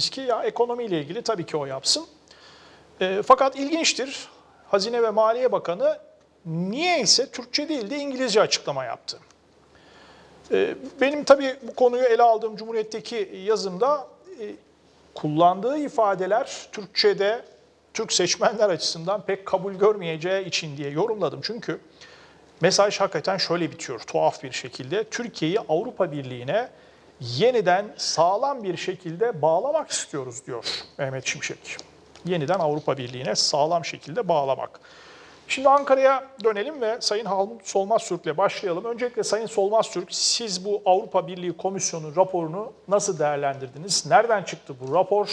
diyeceksiniz ki ya ekonomiyle ilgili tabii ki o yapsın. E, fakat ilginçtir. Hazine ve Maliye Bakanı niye ise Türkçe değil de İngilizce açıklama yaptı. E, benim tabii bu konuyu ele aldığım Cumhuriyet'teki yazımda e, kullandığı ifadeler Türkçe'de Türk seçmenler açısından pek kabul görmeyeceği için diye yorumladım. Çünkü mesaj hakikaten şöyle bitiyor tuhaf bir şekilde. Türkiye'yi Avrupa Birliği'ne yeniden sağlam bir şekilde bağlamak istiyoruz diyor Mehmet Şimşek. Yeniden Avrupa Birliği'ne sağlam şekilde bağlamak. Şimdi Ankara'ya dönelim ve Sayın Halmut Solmaz Türk'le başlayalım. Öncelikle Sayın Solmaz Türk, siz bu Avrupa Birliği Komisyonu raporunu nasıl değerlendirdiniz? Nereden çıktı bu rapor?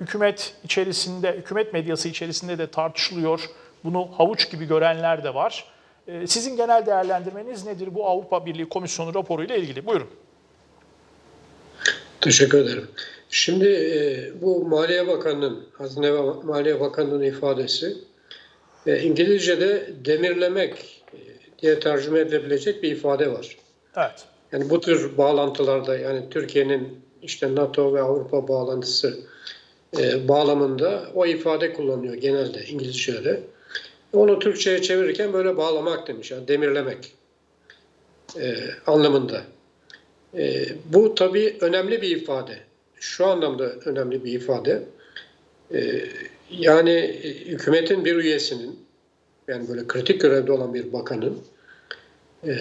Hükümet içerisinde, hükümet medyası içerisinde de tartışılıyor. Bunu havuç gibi görenler de var. Ee, Sizin genel değerlendirmeniz nedir bu Avrupa Birliği Komisyonu raporu ile ilgili? Buyurun. Teşekkür ederim. Şimdi e, bu Maliye Bakanı'nın, Hazine ve Maliye Bakanı'nın ifadesi e, İngilizce'de demirlemek e, diye tercüme edilebilecek bir ifade var. Evet. Yani bu tür bağlantılarda yani Türkiye'nin işte NATO ve Avrupa bağlantısı e, bağlamında o ifade kullanıyor genelde İngilizce'de. Onu Türkçe'ye çevirirken böyle bağlamak demiş, yani demirlemek e, anlamında. E, bu tabii önemli bir ifade. Şu anlamda önemli bir ifade. E, yani hükümetin bir üyesinin, yani böyle kritik görevde olan bir bakanın e,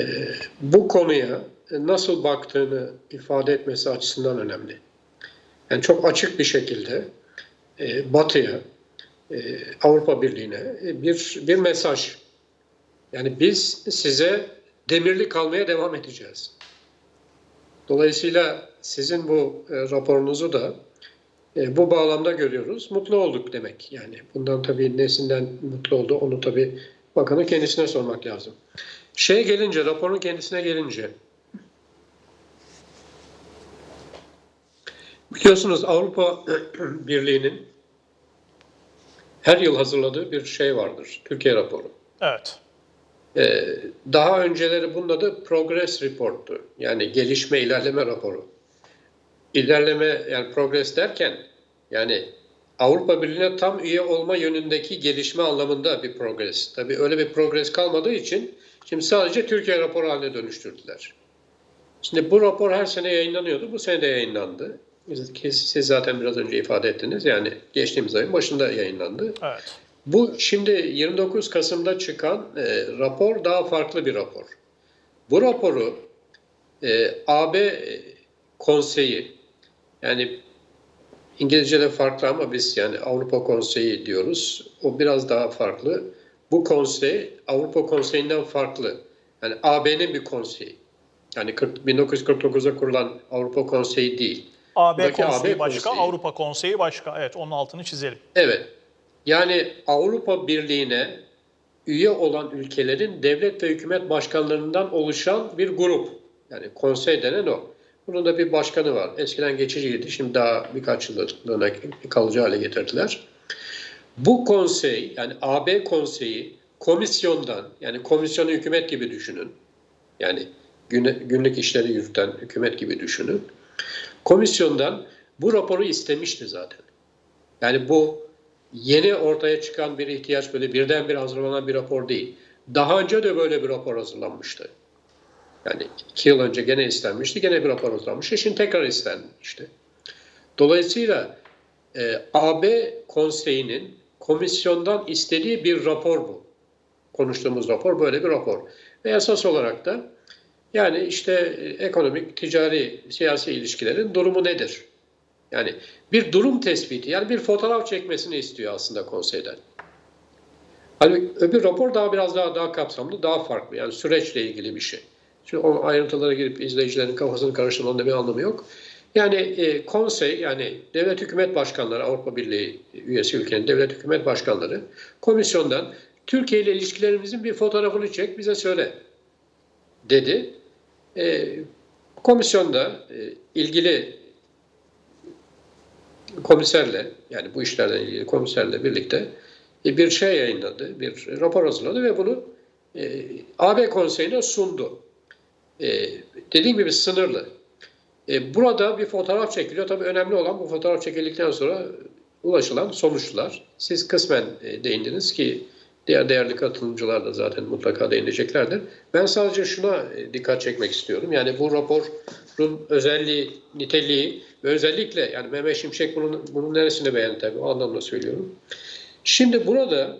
bu konuya nasıl baktığını ifade etmesi açısından önemli. Yani çok açık bir şekilde e, Batı'ya, e, Avrupa Birliği'ne e, bir bir mesaj. Yani biz size demirli kalmaya devam edeceğiz. Dolayısıyla sizin bu e, raporunuzu da e, bu bağlamda görüyoruz. Mutlu olduk demek. Yani bundan tabii nesinden mutlu oldu onu tabii bakanın kendisine sormak lazım. Şeye gelince, raporun kendisine gelince biliyorsunuz Avrupa Birliği'nin her yıl hazırladığı bir şey vardır. Türkiye raporu. Evet. Ee, daha önceleri bunun adı Progress Report'tu. Yani gelişme ilerleme raporu. İlerleme yani progress derken yani Avrupa Birliği'ne tam üye olma yönündeki gelişme anlamında bir progress. Tabii öyle bir progress kalmadığı için şimdi sadece Türkiye raporu haline dönüştürdüler. Şimdi bu rapor her sene yayınlanıyordu. Bu sene de yayınlandı. Siz zaten biraz önce ifade ettiniz. Yani geçtiğimiz ayın başında yayınlandı. Evet. Bu şimdi 29 Kasım'da çıkan e, rapor daha farklı bir rapor. Bu raporu e, AB Konseyi yani İngilizce'de farklı ama biz yani Avrupa Konseyi diyoruz. O biraz daha farklı. Bu konsey Avrupa Konseyi'nden farklı. Yani AB'nin bir konseyi. Yani 40 1949'da kurulan Avrupa Konseyi değil. AB Buradaki Konseyi AB başka, Konseyi. Avrupa Konseyi başka. Evet, onun altını çizelim. Evet. Yani Avrupa Birliği'ne üye olan ülkelerin devlet ve hükümet başkanlarından oluşan bir grup. Yani konsey denen o. Bunun da bir başkanı var. Eskiden geçiciydi. Şimdi daha birkaç yıllığına kalıcı hale getirdiler. Bu konsey yani AB konseyi komisyondan yani komisyonu hükümet gibi düşünün. Yani günlük işleri yürüten hükümet gibi düşünün. Komisyondan bu raporu istemişti zaten. Yani bu yeni ortaya çıkan bir ihtiyaç böyle birdenbire hazırlanan bir rapor değil. Daha önce de böyle bir rapor hazırlanmıştı. Yani iki yıl önce gene istenmişti, gene bir rapor hazırlanmıştı. Şimdi tekrar istenmişti. Dolayısıyla e, AB konseyinin komisyondan istediği bir rapor bu. Konuştuğumuz rapor böyle bir rapor. Ve esas olarak da yani işte e, ekonomik, ticari, siyasi ilişkilerin durumu nedir? Yani bir durum tespiti, yani bir fotoğraf çekmesini istiyor aslında konseyden. Hani öbür rapor daha biraz daha daha kapsamlı, daha farklı. Yani süreçle ilgili bir şey. Şimdi o ayrıntılara girip izleyicilerin kafasını karıştırmanın da bir anlamı yok. Yani e, konsey, yani devlet hükümet başkanları, Avrupa Birliği üyesi ülkenin devlet hükümet başkanları komisyondan Türkiye ile ilişkilerimizin bir fotoğrafını çek, bize söyle dedi. E, komisyonda e, ilgili komiserle yani bu işlerle ilgili komiserle birlikte e, bir şey yayınladı, bir rapor hazırladı ve bunu e, AB konseyine sundu. E, dediğim gibi sınırlı. E, burada bir fotoğraf çekiliyor. Tabii önemli olan bu fotoğraf çekildikten sonra ulaşılan sonuçlar. Siz kısmen e, değindiniz ki diğer değerli katılımcılar da zaten mutlaka değineceklerdir. Ben sadece şuna e, dikkat çekmek istiyorum. Yani bu raporun özelliği, niteliği ve özellikle yani Mehmet Şimşek bunun, bunun neresini beğendi tabii o anlamda söylüyorum. Şimdi burada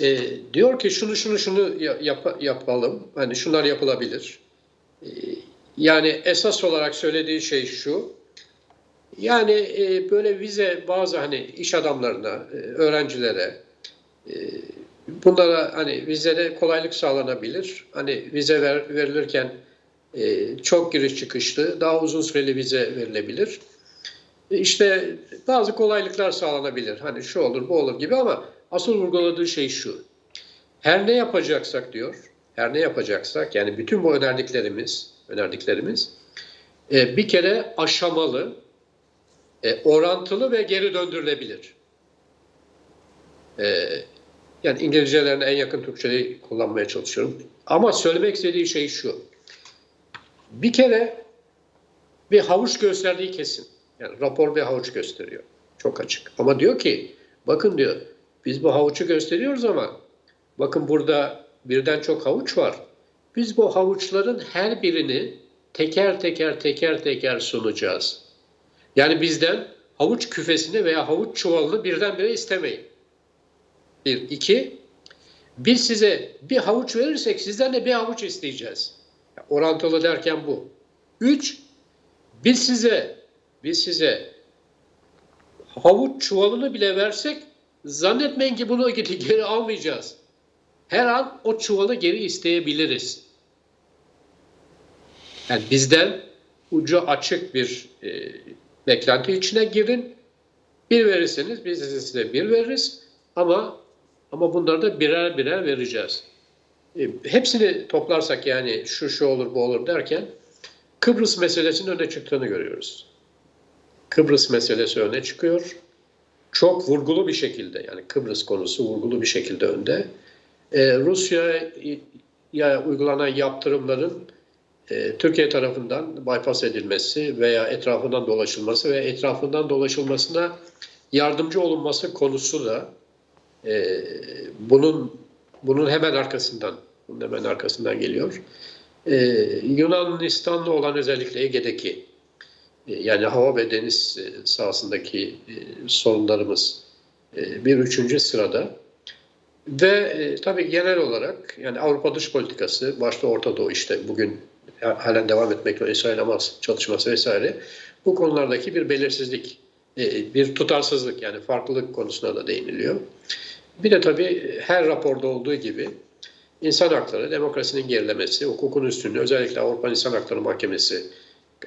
e, diyor ki şunu şunu şunu ya- yap- yapalım. Hani şunlar yapılabilir. E, yani esas olarak söylediği şey şu. Yani e, böyle vize bazı hani iş adamlarına, e, öğrencilere bunlara hani vizede kolaylık sağlanabilir. Hani vize ver, verilirken e, çok giriş çıkışlı, daha uzun süreli vize verilebilir. E, İşte bazı kolaylıklar sağlanabilir. Hani şu olur, bu olur gibi ama asıl vurguladığı şey şu. Her ne yapacaksak diyor, her ne yapacaksak yani bütün bu önerdiklerimiz, önerdiklerimiz e, bir kere aşamalı, e, orantılı ve geri döndürülebilir. E, yani İngilizcelerine en yakın Türkçeyi kullanmaya çalışıyorum. Ama söylemek istediği şey şu. Bir kere bir havuç gösterdiği kesin. Yani rapor bir havuç gösteriyor. Çok açık. Ama diyor ki bakın diyor biz bu havucu gösteriyoruz ama bakın burada birden çok havuç var. Biz bu havuçların her birini teker teker teker teker sunacağız. Yani bizden havuç küfesini veya havuç çuvalını birdenbire istemeyin. Bir. iki, biz size bir havuç verirsek sizden de bir havuç isteyeceğiz. Orantılı derken bu. Üç, biz size biz size havuç çuvalını bile versek zannetmeyin ki bunu geri almayacağız. Her an o çuvalı geri isteyebiliriz. Yani bizden ucu açık bir e, beklenti içine girin. Bir verirseniz biz size bir veririz ama ama bunları da birer birer vereceğiz. E, hepsini toplarsak yani şu şu olur bu olur derken Kıbrıs meselesinin öne çıktığını görüyoruz. Kıbrıs meselesi öne çıkıyor. Çok vurgulu bir şekilde yani Kıbrıs konusu vurgulu bir şekilde önde. Ee, Rusya'ya uygulanan yaptırımların e, Türkiye tarafından bypass edilmesi veya etrafından dolaşılması ve etrafından dolaşılmasına yardımcı olunması konusu da e, bunun bunun hemen arkasından bunun hemen arkasından geliyor. Ee, Yunanistan'la olan özellikle Ege'deki e, yani hava ve deniz e, sahasındaki e, sorunlarımız e, bir üçüncü sırada. Ve e, tabii genel olarak yani Avrupa dış politikası, başta Orta Doğu işte bugün halen devam etmekle İsrail Hamas çalışması vesaire bu konulardaki bir belirsizlik, e, bir tutarsızlık yani farklılık konusuna da değiniliyor. Bir de tabii her raporda olduğu gibi insan hakları, demokrasinin gerilemesi, hukukun üstünlüğü, özellikle Avrupa İnsan Hakları Mahkemesi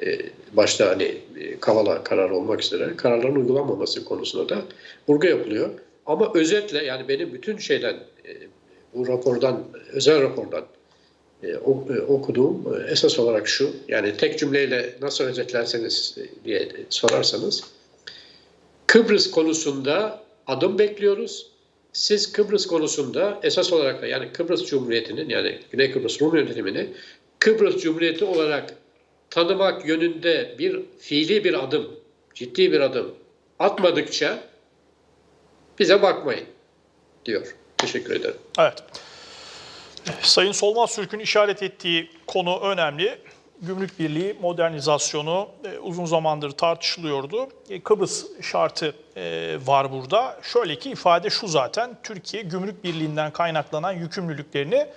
e, başta hani e, Kavala kararı olmak üzere kararların uygulanmaması konusunda da vurgu yapılıyor. Ama özetle yani benim bütün şeyden e, bu rapordan, özel rapordan okuduğum esas olarak şu, yani tek cümleyle nasıl özetlerseniz diye sorarsanız, Kıbrıs konusunda adım bekliyoruz. Siz Kıbrıs konusunda esas olarak da yani Kıbrıs Cumhuriyeti'nin yani Güney Kıbrıs Rum yönetimini Kıbrıs Cumhuriyeti olarak tanımak yönünde bir fiili bir adım, ciddi bir adım atmadıkça bize bakmayın diyor. Teşekkür ederim. Evet. Sayın Solmaz Türk'ün işaret ettiği konu önemli. Gümrük Birliği modernizasyonu e, uzun zamandır tartışılıyordu. E, Kıbrıs şartı e, var burada. Şöyle ki ifade şu zaten, Türkiye Gümrük Birliği'nden kaynaklanan yükümlülüklerini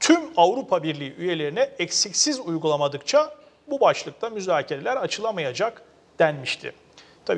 tüm Avrupa Birliği üyelerine eksiksiz uygulamadıkça bu başlıkta müzakereler açılamayacak denmişti.